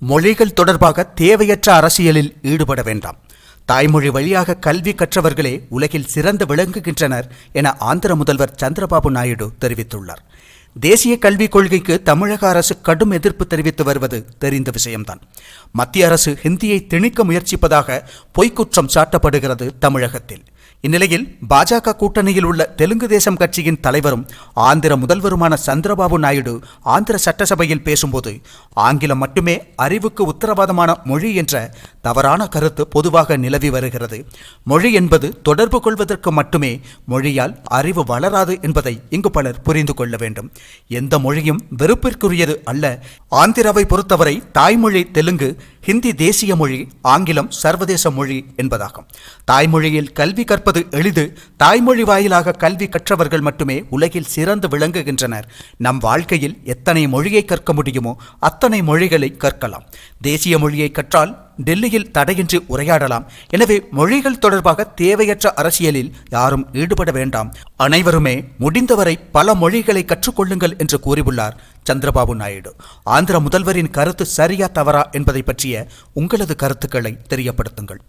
மொழிகள் தொடர்பாக தேவையற்ற அரசியலில் ஈடுபட வேண்டாம். தாய்மொழி வழியாக கல்வி கற்றவர்களே உலகில் சிறந்து விளங்குகின்றனர் என ஆந்திர முதல்வர் சந்திரபாபு நாயுடு தெரிவித்துள்ளார். தேசிய கல்விக் கொள்கைக்கு தமிழக அரசு கடும் எதிர்ப்பு தெரிவித்து வருவது தெரிந்த விஷயம்தான். மத்திய அரசு ஹிந்தியை திணிக்க முயற்சிப்பதாக பொய்க்குற்றம் சாட்டப்படுகிறது தமிழகத்தில். இந்நிலையில் பாஜக கூட்டணியில் உள்ள தெலுங்கு தேசம் கட்சியின் தலைவரும் ஆந்திர முதல்வருமான சந்திரபாபு நாயுடு ஆந்திர சட்டசபையில் பேசும்போது ஆங்கிலம் மட்டுமே அறிவுக்கு உத்தரவாதமான மொழி என்ற தவறான கருத்து பொதுவாக நிலவி வருகிறது. மொழி என்பது தொடர்பு கொள்வதற்கு மட்டுமே மொழியால் அறிவு வளராது என்பதை இங்கு பலர் புரிந்து கொள்ள வேண்டும். எந்த மொழியும் வெறுப்பிற்குரியது அல்ல. ஆந்திராவை பொறுத்தவரை தாய்மொழி தெலுங்கு ஹிந்தி தேசிய மொழி ஆங்கிலம் சர்வதேச மொழி என்பதாகும். தாய்மொழியில் கல்வி கற்ப கற்பது எளிது. தாய்மொழி வாயிலாக கல்வி கற்றவர்கள் மட்டுமே உலகில் சிறந்து விளங்குகின்றனர். நம் வாழ்க்கையில் எத்தனை மொழியை கற்க முடியுமோ அத்தனை மொழிகளை கற்கலாம். தேசிய மொழியை கற்றால் டெல்லியில் தடையின்றி உரையாடலாம். எனவே மொழிகள் தொடர்பாக தேவையற்ற அரசியலில் யாரும் ஈடுபட வேண்டாம். அனைவருமே முடிந்தவரை பல மொழிகளை கற்றுக்கொள்ளுங்கள் என்று கூறியுள்ளார் சந்திரபாபு நாயுடு. ஆந்திர முதல்வரின் கருத்து சரியா தவறா என்பதை பற்றிய உங்களது கருத்துக்களை தெரியப்படுத்துங்கள்.